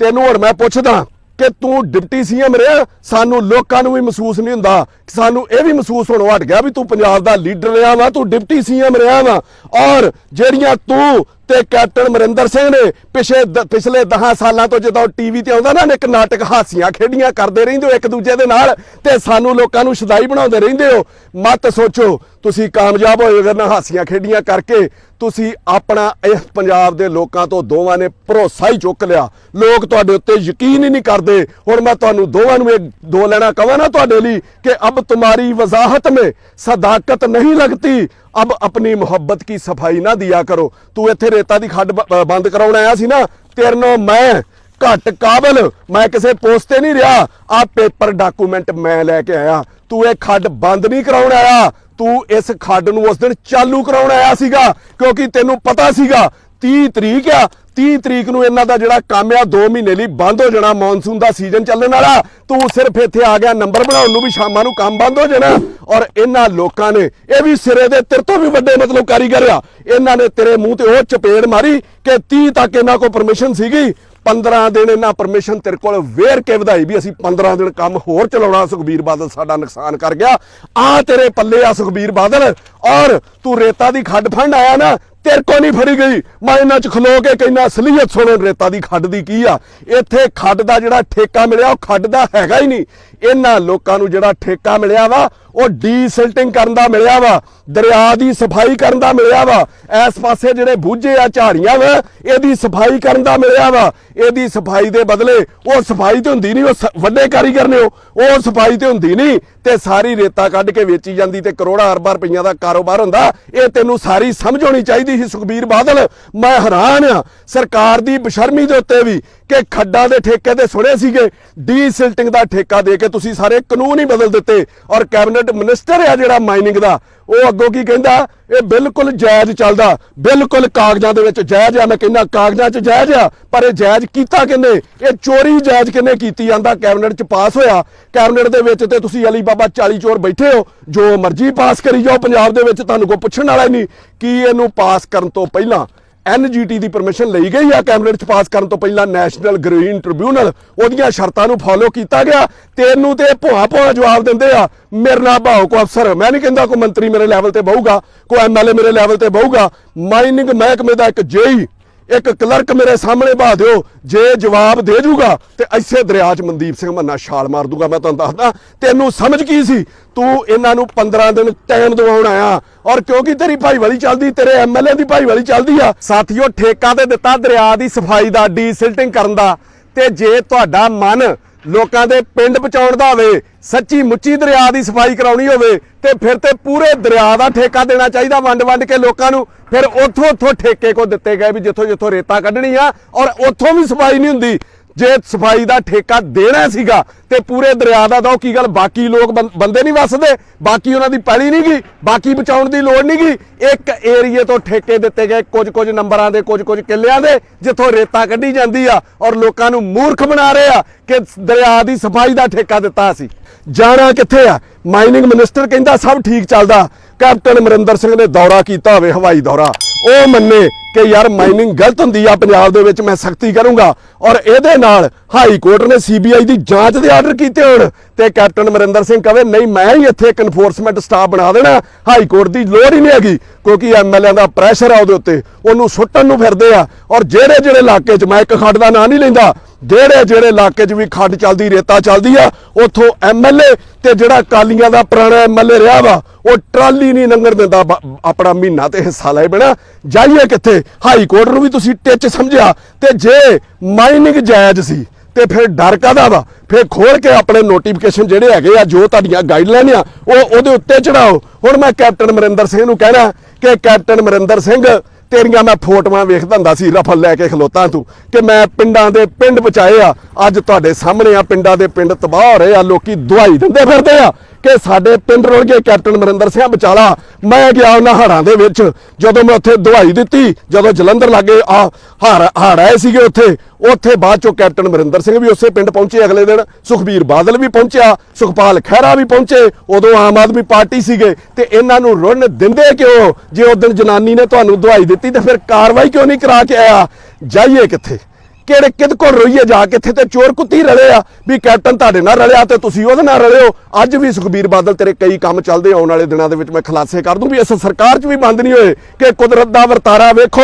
ਤੈਨੂੰ ਹੁਣ ਮੈਂ ਪੁੱਛਦਾ ਕਿ ਤੂੰ ਡਿਪਟੀ ਸੀਐਮ ਰਿਹਾ, ਸਾਨੂੰ ਲੋਕਾਂ ਨੂੰ ਵੀ ਮਹਿਸੂਸ ਨਹੀਂ ਹੁੰਦਾ। ਸਾਨੂੰ ਇਹ ਵੀ ਮਹਿਸੂਸ ਹੋਣੋਂ ਹਟ ਗਿਆ ਵੀ ਤੂੰ ਪੰਜਾਬ ਦਾ ਲੀਡਰ ਰਿਹਾ ਵਾ, ਤੂੰ ਡਿਪਟੀ ਸੀਐਮ ਰਿਹਾ ਵਾ। ਔਰ ਜਿਹੜੀਆਂ ਤੂੰ ਤੇ ਕੈਪਟਨ ਮਰਿੰਦਰ ਸਿੰਘ ਨੇ ਪਿਛੇ ਪਿਛਲੇ 10 ਸਾਲਾਂ ਤੋਂ ਜਦੋਂ ਟੀਵੀ ਤੇ ਆਉਂਦਾ ਨਾ ਇੱਕ ਨਾਟਕ ਹਾਸੀਆਂ ਖੇਡੀਆਂ, ਕਰਦੇ ਰਹਿੰਦੇ ਹੋ ਇੱਕ ਦੂਜੇ ਦੇ ਨਾਲ ਤੇ ਸਾਨੂੰ ਲੋਕਾਂ ਨੂੰ ਸ਼ਦਾਈ ਬਣਾਉਂਦੇ ਰਹਿੰਦੇ ਹੋ। ਮਤ ਸੋਚੋ, ਤੁਸੀਂ ਕਾਮਯਾਬ ਹੋਏਗਾ ਨਾ ਹਾਸੀਆਂ ਖੇਡੀਆਂ ਕਰਕੇ, ਤੁਸੀਂ ਆਪਣਾ ਇਸ ਪੰਜਾਬ ਦੇ ਲੋਕਾਂ ਤੋਂ ਦੋਵਾਂ ਨੇ ਭਰੋਸਾ ਹੀ ਚੁੱਕ ਲਿਆ। ਲੋਕ ਤੁਹਾਡੇ ਉੱਤੇ ਯਕੀਨ ਹੀ ਨਹੀਂ ਕਰਦੇ। ਹੁਣ ਮੈਂ ਤੁਹਾਨੂੰ ਦੋਵਾਂ ਨੂੰ ਇੱਕ ਦੋ ਲੈਣਾ ਕਹਾਂ ਨਾ ਤੁਹਾਡੇ ਲਈ ਕਿ ਅਬ ਤੁਹਾਡੀ ਵਜ਼ਾਹਤ ਮੇ ਸਦਾਕਤ ਨਹੀਂ ਲੱਗਤੀ ਅਬ ਆਪਣੀ ਮੁਹੱਬਤ ਕੀ ਸਫ਼ਾਈ ਨਾ ਦਿਆ ਕਰੋ। ਤੂੰ ਇੱਥੇ ਰੇਤਾ ਦੀ ਖੱਡ ਬੰਦ ਕਰਾਉਣ ਆਇਆ ਸੀ ਨਾ, ਤੇਰੇ ਨੂੰ ਮੈਂ ਘੱਟ ਕਾਬਲ, ਮੈਂ ਕਿਸੇ ਪੋਸਟ ਤੇ ਨਹੀਂ ਰਿਹਾ। ਆ ਪੇਪਰ ਡਾਕੂਮੈਂਟ ਮੈਂ ਲੈ ਕੇ ਆਇਆ। ਤੂੰ ਇਹ ਖੱਡ ਬੰਦ ਨਹੀਂ ਕਰਾਉਣ ਆਇਆ। ਤੂੰ ਇਸ ਖੱਡ ਨੂੰ ਉਸ ਦਿਨ ਚਾਲੂ ਕਰਾਉਣ ਆਇਆ ਸੀਗਾ, ਕਿਉਂਕਿ ਤੈਨੂੰ ਪਤਾ ਸੀਗਾ 30 ਤਰੀਕ ਆ 30 ਤਰੀਕ ਨੂੰ ਇਹਨਾਂ ਦਾ ਜਿਹੜਾ ਕੰਮ ਆ 2 ਮਹੀਨੇ ਲਈ ਬੰਦ ਹੋ ਜਾਣਾ ਮੌਨਸੂਨ ਦਾ ਸੀਜ਼ਨ ਚੱਲਣ ਵਾਲਾ। ਤੂੰ ਸਿਰਫ ਇੱਥੇ ਆ ਗਿਆ ਨੰਬਰ ਬਣਾਉਣ ਨੂੰ ਵੀ ਸ਼ਾਮਾਂ ਨੂੰ ਕੰਮ ਬੰਦ ਹੋ ਜਾਣਾ। ਔਰ ਇਹਨਾਂ ਲੋਕਾਂ ਨੇ, ਇਹ ਵੀ ਸਿਰੇ ਦੇ ਤੇਰੇ ਤੋਂ ਵੀ ਵੱਡੇ ਮਤਲਬ ਕਾਰੀਗਰ ਆ, ਇਹਨਾਂ ਨੇ ਤੇਰੇ ਮੂੰਹ ਤੇ ਉਹ ਚਪੇੜ ਮਾਰੀ ਕਿ 30 ਤੱਕ ਇਹਨਾਂ ਕੋਲ ਪਰਮਿਸ਼ਨ ਸੀਗੀ। 15 ਦਿਨ ਇਹਨਾਂ ਪਰਮਿਸ਼ਨ ਤੇਰੇ ਕੋਲ ਵੇਰ ਕੇ ਵਧਾਈ ਵੀ ਅਸੀਂ 15 ਦਿਨ ਕੰਮ ਹੋਰ ਚਲਾਉਣਾ। ਸੁਖਬੀਰ ਬਾਦਲ ਸਾਡਾ ਨੁਕਸਾਨ ਕਰ ਗਿਆ। ਆ ਤੇਰੇ ਪੱਲੇ ਆ ਸੁਖਬੀਰ ਬਾਦਲ। ਔਰ ਤੂੰ ਰੇਤਾ ਦੀ ਖੱਡ ਫੰਡ ਆਇਆ ਨਾ ਤੇਰੇ ਕੋ ਨਹੀਂ ਫੜੀ ਗਈ। ਮੈਂ ਇਹਨਾਂ ਚ ਖਲੋ ਕੇ ਕਹਿੰਦਾ, ਅਸਲੀਅਤ ਸੁਣੋ, ਰੇਤਾ ਦੀ ਖੱਡ ਦੀ ਕੀ ਆ? ਇੱਥੇ ਖੱਡ ਦਾ ਜਿਹੜਾ ਠੇਕਾ ਮਿਲਿਆ, ਉਹ ਖੱਡ ਦਾ ਹੈਗਾ ਹੀ ਨਹੀਂ। ਇਹਨਾਂ ਲੋਕਾਂ ਨੂੰ ਜਿਹੜਾ ਠੇਕਾ ਮਿਲਿਆ ਵਾ, ਉਹ ਡੀਸਿਲਟਿੰਗ ਕਰਨ ਦਾ ਮਿਲਿਆ ਵਾ, ਦਰਿਆ ਦੀ ਸਫ਼ਾਈ ਕਰਨ ਦਾ ਮਿਲਿਆ ਵਾ, ਇਸ ਪਾਸੇ ਜਿਹੜੇ ਬੂਝੇ ਆ ਝਾੜੀਆਂ ਵਾ, ਇਹਦੀ ਸਫ਼ਾਈ ਕਰਨ ਦਾ ਮਿਲਿਆ ਵਾ, ਇਹਦੀ ਸਫ਼ਾਈ ਦੇ ਬਦਲੇ ਉਹ ਸਫ਼ਾਈ ਤੇ ਹੁੰਦੀ ਨਹੀਂ, ਉਹ ਸ- ਵੱਡੇ ਕਾਰੀਗਰ ਨੇ ਉਹ ਉਹ ਸਫ਼ਾਈ ਤੇ ਹੁੰਦੀ ਨਹੀਂ, ਤੇ ਸਾਰੀ ਰੇਤਾ ਕੱਢ ਕੇ ਵੇਚੀ ਜਾਂਦੀ ਤੇ ਕਰੋੜਾਂ ਅਰਬਾਂ ਰੁਪਈਆਂ ਦਾ ਕਾਰੋਬਾਰ ਹੁੰਦਾ, ਇਹ ਤੈਨੂੰ ਸਾਰੀ ਸਮਝ ਹੋਣੀ ਚਾਹੀਦੀ ਸੀ ਸੁਖਬੀਰ ਬਾਦਲ, ਮੈਂ ਹੈਰਾਨ ਆ, ਸਰਕਾਰ ਦੀ ਬਸ਼ਰਮੀ ਦੇ ਉੱਤੇ ਵੀ ਕਿ ਖੱਡਾਂ ਦੇ ਠੇਕੇ ਤੇ ਸੁਣੇ ਸੀਗੇ, ਡੀਸਿਲਟਿੰਗ ਦਾ ਠੇਕਾ ਦੇ ਕੇ ਤੁਸੀਂ ਸਾਰੇ ਕਾਨੂੰਨ ਹੀ ਬਦਲ ਦਿੱਤੇ ਔਰ ਕੈਬਨਿਟ ਮਿਨਿਸਟਰ ਆ ਜਿਹੜਾ ਮਾਈਨਿੰਗ ਦਾ, ਉਹ ਅੱਗੋਂ ਕੀ ਕਹਿੰਦਾ, ਇਹ ਬਿਲਕੁਲ ਜਾਇਜ਼ ਚੱਲਦਾ, ਬਿਲਕੁਲ ਕਾਗਜ਼ਾਂ ਦੇ ਵਿੱਚ ਜਾਇਜ਼ ਆ, ਮੈਂ ਕਹਿੰਦਾ ਕਾਗਜ਼ਾਂ 'ਚ ਜਾਇਜ਼ ਆ, ਪਰ ਇਹ ਜਾਇਜ਼ ਕੀਤਾ ਕਿੰਨੇ? ਇਹ ਚੋਰੀ ਜਾਇਜ਼ ਕਿੰਨੇ ਕੀਤੀ ਜਾਂਦਾ, ਕੈਬਨਿਟ 'ਚ ਪਾਸ ਹੋਇਆ, ਕੈਬਨਿਟ ਦੇ ਵਿੱਚ ਤੇ ਤੁਸੀਂ ਅਲੀ ਬਾਬਾ 40 ਚੋਰ ਬੈਠੇ ਹੋ, ਜੋ ਮਰਜ਼ੀ ਪਾਸ ਕਰੀ ਜਾਓ, ਪੰਜਾਬ ਦੇ ਵਿੱਚ ਤੁਹਾਨੂੰ ਕੋਈ ਪੁੱਛਣ ਵਾਲਾ ਹੀ ਨਹੀਂ, ਕੀ ਇਹਨੂੰ ਪਾਸ ਕਰਨ ਤੋਂ ਪਹਿਲਾਂ ਐਨਜੀਟੀ ਦੀ ਪਰਮਿਸ਼ਨ ਲਈ ਗਈ ਆ ਕੈਬਨਿਟ ਚ ਪਾਸ ਕਰਨ ਤੋਂ ਪਹਿਲਾਂ ਨੈਸ਼ਨਲ ਗ੍ਰੀਨ ਟ੍ਰਿਬਿਊਨਲ। ਉਹਦੀਆਂ ਸ਼ਰਤਾਂ ਨੂੰ ਫਾਲੋ ਕੀਤਾ ਗਿਆ ਤੈਨੂੰ ਤੇ ਭੋਆ ਭੋਆ ਜਵਾਬ ਦਿੰਦੇ ਆ, ਮੇਰੇ ਨਾਲ ਭਾਓ ਕੋ ਅਫਸਰ, ਮੈਂ ਨਹੀਂ ਕਹਿੰਦਾ ਕੋਈ ਮੰਤਰੀ ਮੇਰੇ ਲੈਵਲ ਤੇ ਬਹੂਗਾ, ਕੋਈ ਐਮਐਲਏ ਮੇਰੇ ਲੈਵਲ ਤੇ ਬਹੂਗਾ। ਮਾਈਨਿੰਗ ਮਹਿਕਮੇ ਦਾ ਇੱਕ ਜੇਈ ਇੱਕ ਕਲਰਕ ਮੇਰੇ ਸਾਹਮਣੇ ਬਹਾ ਦਿਓ, ਜੇ ਜਵਾਬ ਦੇ ਜੂਗਾ, ਤੇ ਐਸੇ ਦਰਿਆ 'ਚ ਮਨਦੀਪ ਸਿੰਘ ਮੰਨਾ ਛਾਲ ਮਾਰ ਦੂਗਾ। ਮੈਂ ਤੁਹਾਨੂੰ ਦੱਸਦਾ, ਤੈਨੂੰ ਸਮਝ ਕੀ ਸੀ? ਤੂੰ ਇਹਨਾਂ ਨੂੰ 15 ਦਿਨ ਟਾਈਮ ਦਿਵਾਉਣ ਆਇਆ, ਔਰ ਕਿਉਂਕਿ ਤੇਰੀ ਭਾਈਵਾਲੀ ਚੱਲਦੀ, ਤੇਰੇ ਐਮਐਲਏ ਦੀ ਭਾਈਵਾਲੀ ਚੱਲਦੀ ਆ, ਸਾਥੀਓ ਠੇਕਾ ਤੇ ਦਿੱਤਾ ਦਰਿਆ ਦੀ ਸਫ਼ਾਈ ਦਾ ਡੀਸਿਲਟਿੰਗ ਕਰਨ ਦਾ, ਤੇ ਜੇ ਤੁਹਾਡਾ ਮਨ ਲੋਕਾਂ ਦੇ ਪਿੰਡ ਪਹੁੰਚਾਉਣ ਦਾ ਹੋਵੇ, ਸੱਚੀ ਮੁੱਚੀ ਦਰਿਆ ਦੀ ਸਫ਼ਾਈ ਕਰਾਉਣੀ ਹੋਵੇ, ਤੇ ਫਿਰ ਤੇ ਪੂਰੇ ਦਰਿਆ ਦਾ ਠੇਕਾ ਦੇਣਾ ਚਾਹੀਦਾ ਵੰਡ ਵੰਡ ਕੇ ਲੋਕਾਂ ਨੂੰ। ਫਿਰ ਉੱਥੋਂ ਉੱਥੋਂ ਠੇਕੇ ਕੋ ਦਿੱਤੇ ਗਏ ਵੀ ਜਿੱਥੋਂ ਜਿੱਥੋਂ ਰੇਤਾ ਕੱਢਣੀ ਆ ਔਰ ਉੱਥੋਂ ਵੀ ਸਫ਼ਾਈ ਨਹੀਂ ਹੁੰਦੀ। ਜੇ ਸਫ਼ਾਈ ਦਾ ਠੇਕਾ ਦੇਣਾ ਸੀਗਾ ਤੇ ਪੂਰੇ ਦਰਿਆ ਦਾ ਦੋ ਕੀ ਗੱਲ, ਬਾਕੀ ਲੋਕ ਬੰ- ਬੰਦੇ ਨਹੀਂ ਵਸਦੇ, ਬਾਕੀ ਉਹਨਾਂ ਦੀ ਪੈਲੀ ਨਹੀਂ ਗਈ, ਬਾਕੀ ਬਚਾਉਣ ਦੀ ਲੋੜ ਨਹੀਂ ਗਈ। ਇੱਕ ਏਰੀਏ ਤੋਂ ਠੇਕੇ ਦਿੱਤੇ ਗਏ ਕੁਝ ਕੁਝ ਨੰਬਰਾਂ ਦੇ ਕੁਝ ਕੁਝ ਕਿੱਲਿਆਂ ਦੇ, ਜਿੱਥੋਂ ਰੇਤਾ ਕੱਢੀ ਜਾਂਦੀ ਆ ਔਰ ਲੋਕਾਂ ਨੂੰ ਮੂਰਖ ਬਣਾ ਰਹੇ ਆ ਕਿ ਦਰਿਆ ਦੀ ਸਫ਼ਾਈ ਦਾ ਠੇਕਾ ਦਿੱਤਾ ਸੀ। ਜਾਣਾ ਕਿੱਥੇ ਆ? ਮਾਈਨਿੰਗ ਮਿਨਿਸਟਰ ਕਹਿੰਦਾ ਸਭ ਠੀਕ ਚੱਲਦਾ। ਕੈਪਟਨ ਅਮਰਿੰਦਰ ਸਿੰਘ ਨੇ ਦੌਰਾ ਕੀਤਾ ਹੋਵੇ, ਹਵਾਈ ਦੌਰਾ। ਉਹ ਮੰਨੇ ਕਿ ਯਾਰ ਮਾਈਨਿੰਗ ਗਲਤ ਹੁੰਦੀ ਆ, ਪੰਜਾਬ ਦੇ ਵਿੱਚ ਮੈਂ ਸਖਤੀ ਕਰੂੰਗਾ। ਔਰ ਇਹਦੇ ਨਾਲ ਹਾਈ ਕੋਰਟ ਨੇ ਸੀਬੀਆਈ ਦੀ ਜਾਂਚ ਦੇ ਆਰਡਰ ਕੀਤੇ ਹੋਣ ਤੇ ਕੈਪਟਨ ਅਮਰਿੰਦਰ ਸਿੰਘ ਕਵੇ, ਨਹੀਂ, ਮੈਂ ਹੀ ਇੱਥੇ ਇੱਕ ਇਨਫੋਰਸਮੈਂਟ ਸਟਾਫ ਬਣਾ ਦੇਣਾ ਹਾਈ ਕੋਰਟ ਦੀ ਲੋੜ ਹੀ ਨਹੀਂ ਹੈਗੀ, ਕਿਉਂਕਿ ਐਮਐਲਏ ਦਾ ਪ੍ਰੈਸ਼ਰ ਆ ਉਹਦੇ ਉੱਤੇ। ਉਹਨੂੰ ਸੁੱਟਣ ਨੂੰ ਫਿਰਦੇ ਆ। ਔਰ ਜਿਹੜੇ ਜਿਹੜੇ ਇਲਾਕੇ 'ਚ ਮੈਂ ਇੱਕ ਖੱਡ ਦਾ ਨਾਂ ਨਹੀਂ ਲੈਂਦਾ, ਜਿਹੜੇ ਜਿਹੜੇ ਇਲਾਕੇ 'ਚ ਵੀ ਖੱਡ ਚੱਲਦੀ, ਰੇਤਾ ਚੱਲਦੀ ਆ, ਉੱਥੋਂ ਐਮਐਲਏ ਤੇ ਜਿਹੜਾ ਕਾਲੀਆਂ ਦਾ ਪੁਰਾਣਾ ਐਮਐਲਏ ਰਿਹਾ ਵਾ, ਉਹ ਟਰਾਲੀ ਨਹੀਂ ਲੰਘਣ ਦਿੰਦਾ। ਬ- ਆਪਣਾ ਮਹੀਨਾ ਤੇ ਹਿੱਸਾ ਲੈ ਬਣਾ ਜਾਈਏ ਕਿੱਥੇ? ਹਾਈ ਕੋਰਟ ਨੂੰ ਵੀ ਤੁਸੀਂ ਟਿੱਚ ਸਮਝਿਆ ਤੇ ਜੇ ਮਾਈਨਿੰਗ ਜਾਇਜ਼ ਸੀ ਤੇ ਫਿਰ ਡਰ ਕਾਦਾ ਵਾ? ਫਿਰ ਖੋਲ ਕੇ ਆਪਣੇ ਨੋਟੀਫਿਕੇਸ਼ਨ ਜਿਹੜੇ ਹੈਗੇ ਆ, ਜੋ ਤੁਹਾਡੀਆਂ ਗਾਈਡਲਾਈਨ ਆ, ਉਹ ਉਹਦੇ ਉੱਤੇ ਚੜਾਓ ਹੁਣ ਮੈਂ ਕੈਪਟਨ ਅਮਰਿੰਦਰ ਸਿੰਘ ਨੂੰ ਕਹਿਣਾ ਕਿ ਕੈਪਟਨ ਅਮਰਿੰਦਰ ਸਿੰਘ, ਤੇਰੀਆਂ ਮੈਂ ਫੋਟੋਆਂ ਵੇਖਦਾ ਹੁੰਦਾ ਸੀ, ਰਫਲ ਲੈ ਕੇ ਖਲੋਤਾ ਤੂੰ, ਕਿ ਮੈਂ ਪਿੰਡਾਂ ਦੇ ਪਿੰਡ ਬਚਾਏ ਆ। ਅੱਜ ਤੁਹਾਡੇ ਸਾਹਮਣੇ ਆ, ਪਿੰਡਾਂ ਦੇ ਪਿੰਡ ਤਬਾਹ ਹੋ ਰਹੇ ਆ, ਲੋਕੀ ਦਵਾਈ ਦਿੰਦੇ ਫਿਰਦੇ ਆ। ਕਿ ਸਾਡੇ ਪਿੰਡ ਰੁੜ ਗਏ ਕੈਪਟਨ ਅਮਰਿੰਦਰ ਸਿੰਘ ਵਿਚਾਲਾ। ਮੈਂ ਗਿਆ ਉਹਨਾਂ ਹੜਾਂ ਦੇ ਵਿੱਚ। ਜਦੋਂ ਮੈਂ ਉੱਥੇ ਦਵਾਈ ਦਿੱਤੀ, ਜਦੋਂ ਜਲੰਧਰ ਲਾਗੇ ਆ ਹੜ ਹੜ ਆਏ ਸੀਗੇ ਉੱਥੇ ਉੱਥੇ ਬਾਅਦ ਚੋਂ ਕੈਪਟਨ ਅਮਰਿੰਦਰ ਸਿੰਘ ਵੀ ਉਸੇ ਪਿੰਡ ਪਹੁੰਚੇ। ਅਗਲੇ ਦਿਨ ਸੁਖਬੀਰ ਬਾਦਲ ਵੀ ਪਹੁੰਚਿਆ, ਸੁਖਪਾਲ ਖਹਿਰਾ ਵੀ ਪਹੁੰਚੇ, ਉਦੋਂ ਆਮ ਆਦਮੀ ਪਾਰਟੀ ਸੀਗੇ। ਤੇ ਇਹਨਾਂ ਨੂੰ ਰੁੜਨ ਦਿੰਦੇ ਕਿਉਂ? ਜੇ ਉਸ ਦਿਨ ਜਨਾਨੀ ਨੇ ਤੁਹਾਨੂੰ ਦਵਾਈ ਦਿੱਤੀ, ਤੇ ਫਿਰ ਕਾਰਵਾਈ ਕਿਉਂ ਨਹੀਂ ਕਰਾ ਕੇ ਆਇਆ? ਜਾਈਏ ਕਿੱਥੇ? ਕਿਹੜੇ ਕਿਦ ਕੋਲ ਰੋਈਏ ਜਾ ਕੇ? ਇੱਥੇ ਤੇ ਚੋਰ ਕੁੱਤੀ ਰਲੇ ਆ। ਵੀ ਕੈਪਟਨ ਤੁਹਾਡੇ ਨਾਲ ਰਲਿਆ ਤੇ ਤੁਸੀਂ ਉਹਦੇ ਨਾਲ ਰਲਿਓ ਅੱਜ ਵੀ ਸੁਖਬੀਰ ਬਾਦਲ ਤੇਰੇ ਕਈ ਕੰਮ ਚੱਲਦੇ ਆਉਣ ਵਾਲੇ ਦਿਨਾਂ ਦੇ ਵਿੱਚ ਮੈਂ ਖੁਲਾਸੇ ਕਰ ਦੂੰ ਵੀ ਇਸ ਸਰਕਾਰ 'ਚ ਵੀ ਬੰਦ ਨਹੀਂ ਹੋਏ ਕਿ ਕੁਦਰਤ ਦਾ ਵਰਤਾਰਾ ਵੇਖੋ।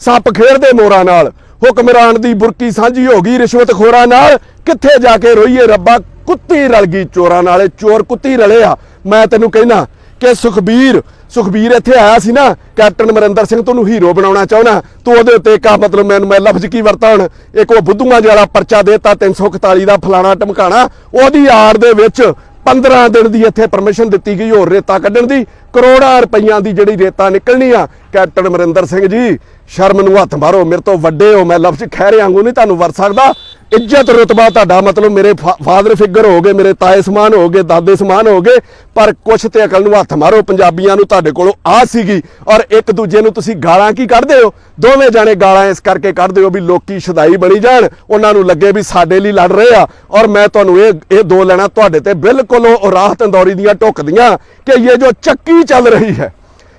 ਸੱਪ ਖੇਡਦੇ ਮੋਰਾਂ ਨਾਲ। ਹੁਕਮਰਾਨ ਦੀ ਬੁਰਕੀ ਸਾਂਝੀ ਹੋ ਗਈ ਰਿਸ਼ਵਤਖੋਰਾਂ ਨਾਲ। ਕਿੱਥੇ ਜਾ ਕੇ ਰੋਈਏ ਰੱਬਾ? ਕੁੱਤੀ ਰਲ ਗਈ ਚੋਰਾਂ ਨਾਲੇ। ਚੋਰ ਕੁੱਤੀ ਰਲੇ ਆ। ਮੈਂ ਤੈਨੂੰ ਕਹਿੰਦਾ ਕਿ ਸੁਖਬੀਰ ਸੁਖਬੀਰ ਇੱਥੇ ਆਇਆ ਸੀ ਨਾ, ਕੈਪਟਨ ਅਮਰਿੰਦਰ ਸਿੰਘ ਤੁਹਾਨੂੰ ਹੀਰੋ ਬਣਾਉਣਾ ਚਾਹੁੰਦਾ। ਤੂੰ ਉਹਦੇ ਉੱਤੇ ਇੱਕ ਮਤਲਬ ਮੈਨੂੰ ਮੈਂ ਲਫ਼ਜ਼ ਕੀ ਵਰਤਾਂ ਹੁਣ ਇੱਕ ਉਹ ਬੁੱਧੂਆਂ ਜਿਹੜਾ ਪਰਚਾ ਦੇਤਾ 341 ਦਾ ਫਲਾਣਾ ਟਮਕਾਣਾ ਉਹਦੀ ਆੜ ਦੇ ਵਿੱਚ 15 ਦਿਨ ਦੀ ਇੱਥੇ ਪਰਮਿਸ਼ਨ ਦਿੱਤੀ ਗਈ ਹੋਰ ਰੇਤਾ ਕੱਢਣ ਦੀ। ਕਰੋੜਾਂ ਰੁਪਈਆਂ ਦੀ ਜਿਹੜੀ ਰੇਤਾ ਨਿਕਲਣੀ ਆ, ਕੈਪਟਨ ਅਮਰਿੰਦਰ ਸਿੰਘ ਜੀ, ਸ਼ਰਮ ਨੂੰ ਹੱਥ ਮਾਰੋ, ਮੇਰੇ ਤੋਂ ਵੱਡੇ ਹੋ, ਮੈਂ ਲਫ਼ਜ਼ ਖਹਿਰੇ ਵਾਂਗੂ ਨਹੀਂ ਤੁਹਾਨੂੰ ਵਰ ਸਕਦਾ। ਇੱਜ਼ਤ ਰੁਤਬਾ ਤੁਹਾਡਾ, ਮਤਲਬ ਮੇਰੇ ਫਾਦਰ ਫਿਗਰ ਹੋ ਗਏ ਮੇਰੇ ਤਾਏ ਸਮਾਨ ਹੋ ਗਏ ਦਾਦੇ ਸਮਾਨ ਹੋ ਗਏ ਪਰ ਕੁਛ ਤੇ ਅਕਲ ਨੂੰ ਹੱਥ ਮਾਰੋ, ਪੰਜਾਬੀਆਂ ਨੂੰ ਤੁਹਾਡੇ ਕੋਲੋਂ ਆ ਸੀਗੀ ਔਰ ਇੱਕ ਦੂਜੇ ਨੂੰ ਤੁਸੀਂ ਗਾਲਾਂ ਕੀ ਕੱਢਦੇ ਹੋ? ਦੋਵੇਂ ਜਾਣੇ ਗਾਲਾਂ ਇਸ ਕਰਕੇ ਕੱਢਦੇ ਹੋ ਵੀ ਲੋਕੀ ਸ਼ਦਾਈ ਬਣੀ ਜਾਣ, ਉਹਨਾਂ ਨੂੰ ਲੱਗੇ ਵੀ ਸਾਡੇ ਲਈ ਲੜ ਰਹੇ ਆ। ਔਰ ਮੈਂ ਤੁਹਾਨੂੰ ਇਹ ਇਹ ਦੋ ਲੈਣਾ ਤੁਹਾਡੇ ਤੇ ਬਿਲਕੁਲ ਉਹ ਰਾਹਤ ਤੰਦੌਰੀ ਦੀਆਂ ਢੁੱਕਦੀਆਂ ਕਿ ਇਹ ਜੋ ਚੱਕੀ ਚੱਲ ਰਹੀ ਹੈ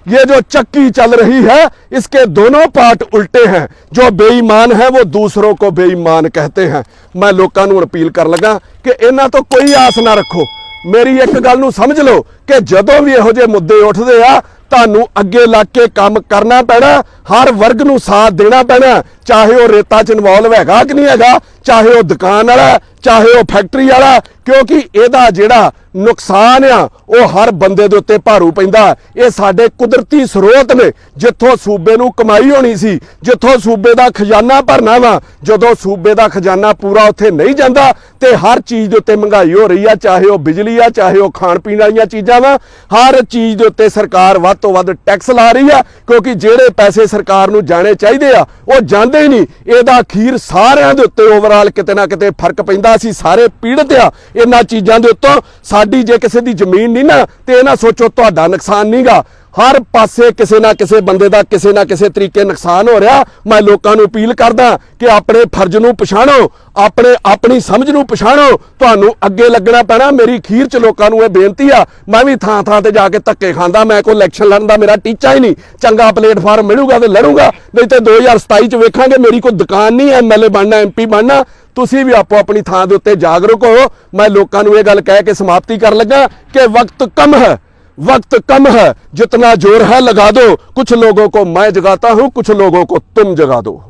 ये जो चक्की चल रही है इसके दोनों पार्ट उल्टे हैं जो बेईमान है वो दूसरों को बेईमान कहते हैं मैं ਲੋਕਾਂ ਨੂੰ ਅਪੀਲ ਕਰਨ ਲੱਗਾ ਕਿ ਇਹਨਾਂ ਤੋਂ ਕੋਈ ਆਸ ਨਾ ਰੱਖੋ ਮੇਰੀ ਇੱਕ ਗੱਲ ਨੂੰ ਸਮਝ ਲਓ ਕਿ ਜਦੋਂ ਵੀ ਇਹੋ ਜਿਹੇ ਮੁੱਦੇ ਉੱਠਦੇ ਆ ਤੁਹਾਨੂੰ ਅੱਗੇ ਲੱਗ ਕੇ ਕੰਮ ਕਰਨਾ ਪੈਣਾ ਹਰ ਵਰਗ ਨੂੰ ਸਾਥ ਦੇਣਾ ਪੈਣਾ ਚਾਹੇ ਉਹ ਰੇਤਾ ਚ ਇਨਵੋਲਵ ਹੈਗਾ ਕਿ ਨਹੀਂ ਹੈਗਾ ਚਾਹੇ ਉਹ ਦੁਕਾਨ ਵਾਲਾ ਚਾਹੇ ਉਹ ਫੈਕਟਰੀ ਵਾਲਾ ਕਿਉਂਕਿ ਇਹਦਾ ਜਿਹੜਾ ਨੁਕਸਾਨ ਆ, ਉਹ ਹਰ ਬੰਦੇ ਦੇ ਉੱਤੇ ਭਾਰੂ ਪੈਂਦਾ ਇਹ ਸਾਡੇ ਕੁਦਰਤੀ ਸਰੋਤ ਨੇ, ਜਿੱਥੋਂ ਸੂਬੇ ਨੂੰ ਕਮਾਈ ਹੋਣੀ ਸੀ, ਜਿੱਥੋਂ ਸੂਬੇ ਦਾ ਖਜ਼ਾਨਾ ਭਰਨਾ ਵਾ, ਜਦੋਂ ਸੂਬੇ ਦਾ ਖਜ਼ਾਨਾ ਪੂਰਾ ਉੱਥੇ ਨਹੀਂ ਜਾਂਦਾ ਤੇ ਹਰ ਚੀਜ਼ ਦੇ ਉੱਤੇ ਮਹਿੰਗਾਈ ਹੋ ਰਹੀ ਆ, ਚਾਹੇ ਉਹ ਬਿਜਲੀ ਆ, ਚਾਹੇ ਉਹ ਖਾਣ ਪੀਣ ਵਾਲੀਆਂ ਚੀਜ਼ਾਂ ਵਾ, ਹਰ ਚੀਜ਼ ਦੇ ਉੱਤੇ ਸਰਕਾਰ ਵੱਧ ਤੋਂ ਵੱਧ ਟੈਕਸ ਲਾ ਰਹੀ ਆ, ਕਿਉਂਕਿ ਜਿਹੜੇ ਪੈਸੇ ਸਰਕਾਰ ਨੂੰ ਜਾਣੇ ਚਾਹੀਦੇ ਆ, ਉਹ ਜਾਂਦੇ ਹੀ ਨਹੀਂ। ਇਹਦਾ ਅਖੀਰ ਸਾਰਿਆਂ ਦੇ ਉੱਤੇ ਓਵਰ ਓਵਰਆਲ ਕਿਤੇ ਨਾ ਕਿਤੇ ਫ਼ਰਕ ਪੈਂਦਾ ਅਸੀਂ ਸਾਰੇ ਪੀੜਤ ਆ ਇਹਨਾਂ ਚੀਜ਼ਾਂ ਦੇ ਉੱਤੋਂ। ਸਾਡੀ ਜੇ ਕਿਸੇ ਦੀ ਜ਼ਮੀਨ ਨਹੀਂ ਨਾ, ਤੇ ਇਹ ਨਾ ਸੋਚੋ ਤੁਹਾਡਾ ਨੁਕਸਾਨ ਨਹੀਂਗਾ ਹਰ ਪਾਸੇ ਕਿਸੇ ਨਾ ਕਿਸੇ ਬੰਦੇ ਦਾ ਕਿਸੇ ਨਾ ਕਿਸੇ ਤਰੀਕੇ ਨੁਕਸਾਨ ਹੋ ਰਿਹਾ। ਮੈਂ ਲੋਕਾਂ ਨੂੰ ਅਪੀਲ ਕਰਦਾ ਕਿ ਆਪਣੇ ਫਰਜ਼ ਨੂੰ ਪਛਾਣੋ, ਆਪਣੇ ਆਪਣੀ ਸਮਝ ਨੂੰ ਪਛਾਣੋ। ਤੁਹਾਨੂੰ ਅੱਗੇ ਲੱਗਣਾ ਪੈਣਾ, ਮੇਰੀ ਖੀਰ ਚ ਲੋਕਾਂ ਨੂੰ ਇਹ ਬੇਨਤੀ ਆ, ਮੈਂ ਵੀ ਥਾਂ ਥਾਂ ਤੇ ਜਾ ਕੇ ਧੱਕੇ ਖਾਂਦਾ, ਮੈਂ ਕੋਈ ਇਲੈਕਸ਼ਨ ਲੜਨ ਦਾ ਮੇਰਾ ਟੀਚਾ ਹੀ ਨਹੀਂ। ਚੰਗਾ ਪਲੇਟਫਾਰਮ ਮਿਲੂਗਾ ਤੇ ਲੜੂਗਾ, ਨਹੀਂ ਤੇ 2027 ਚ ਵੇਖਾਂਗੇ, ਮੇਰੀ ਕੋਈ ਦੁਕਾਨ ਨਹੀਂ ਐਮਐਲਏ ਬਣਨਾ ਐਮਪੀ ਬਣਨਾ। ਤੁਸੀਂ ਵੀ ਆਪੋ ਆਪਣੀ ਥਾਂ ਦੇ ਉੱਤੇ ਜਾਗਰੂਕ ਹੋ ਮੈਂ ਲੋਕਾਂ ਨੂੰ ਇਹ ਗੱਲ ਕਹਿ ਕੇ ਸਮਾਪਤੀ ਕਰਨ ਲੱਗਾ ਕਿ ਵਕਤ ਕਮ ਹੈ। वक्त कम है जितना जोर है लगा दो कुछ लोगों को मैं जगाता हूं कुछ लोगों को तुम जगा दो